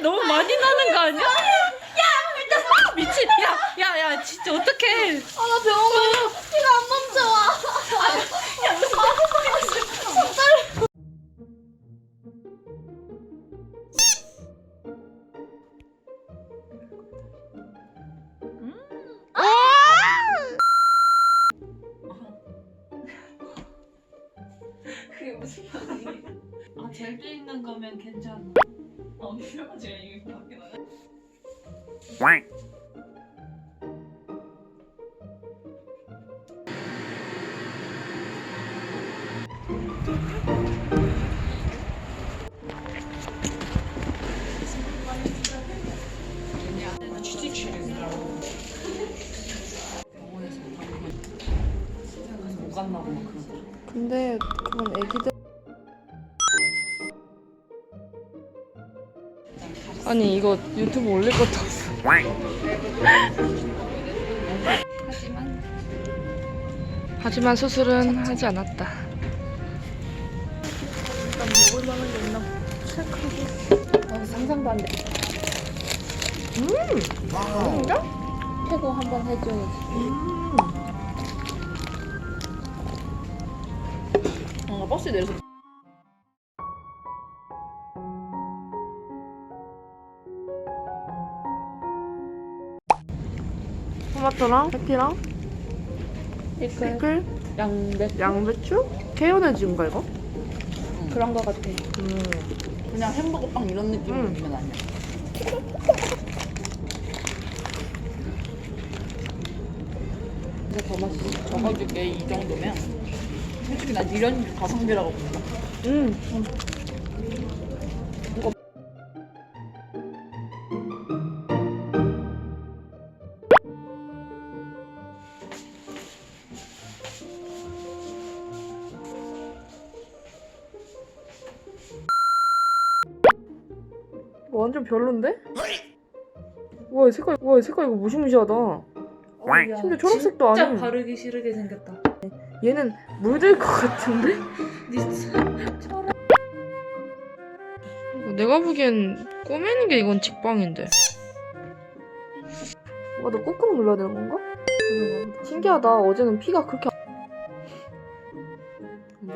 너무 많이 나는 거 아니야? 야 미친 야야야 진짜 어떡해 아나 병원 가요. 피가 안 멈춰. 아. 음. 아. 어. 그게 무슨 말이야? 아 젤도 있는 거면 괜찮아. 언니가 제일 이게 밖에. 근데 그건 애기들. 아니 이거 유튜브 올릴 것도 없어. 하지만 하지만 수술은 하지 않았다. 일단 먹을 만한 게 있나 체크하고. 어, 상상도 안 돼. 음, 진짜? 최고 한번 해줘야지. 음. 어, 버스 내려서 토마토랑 해피랑 피클, 피클, 양배 양배추, 케요네즈인가 이거? 그런 거 같아. 음. 그냥 햄버거 빵 이런 느낌이면 아니야. 진짜 더 맛있어. 적어줄게 이 정도면. 솔직히 난 이런 게 가성비라고 본다. 음. 완전 별론데? 와 색깔 와 색깔 이거 무시무시하다. 심지어 초록색도 진짜 아니야. 바르기 싫게 생겼다. 얘는 물들 것 같은데? 진짜 내가 보기엔 꼬매는 게 이건 직방인데. 뭐가 너 꾹꾹 눌러야 되는 건가? 신기하다. 어제는 피가 그렇게. 네.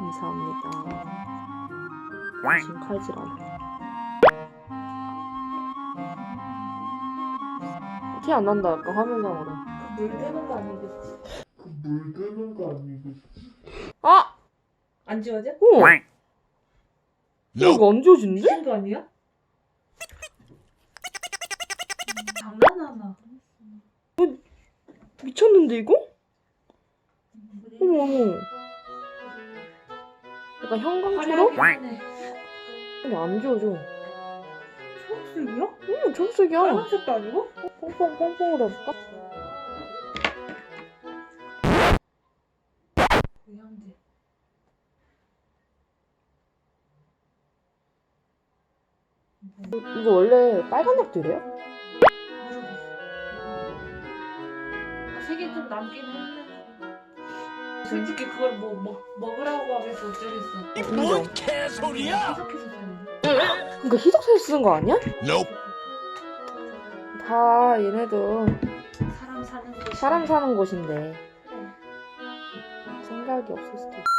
감사합니다. 지금 칼질 하네. 티안 난다. 아까 화면상으로. 물 뜨는 거 아니겠지? 아! 안 지워져? 오! 이거 안 지워진데? 미친 거 아니야? 장난하나? 미쳤는데 이거? 어머 어머. 약간 형광초록? 화려하네. 근데 안 지워져. 초록색이야? 응, 초록색이야. 빨간색도 아니고? 퐁퐁 퐁퐁으로 해볼까? 고양지. 이거 원래 빨간 약도 이래요? 색이 좀 남긴 했네. 솔직히 그걸 뭐 먹, 먹으라고 하면서 어쩌겠어. 인정. 개소리야! 희석해서 쓰는 그러니까 희석해서 쓰는 거 아니야? Nope. 다 얘네도 사람 사는 곳. 사람 사는 곳인데 생각이 없을 수도 있어.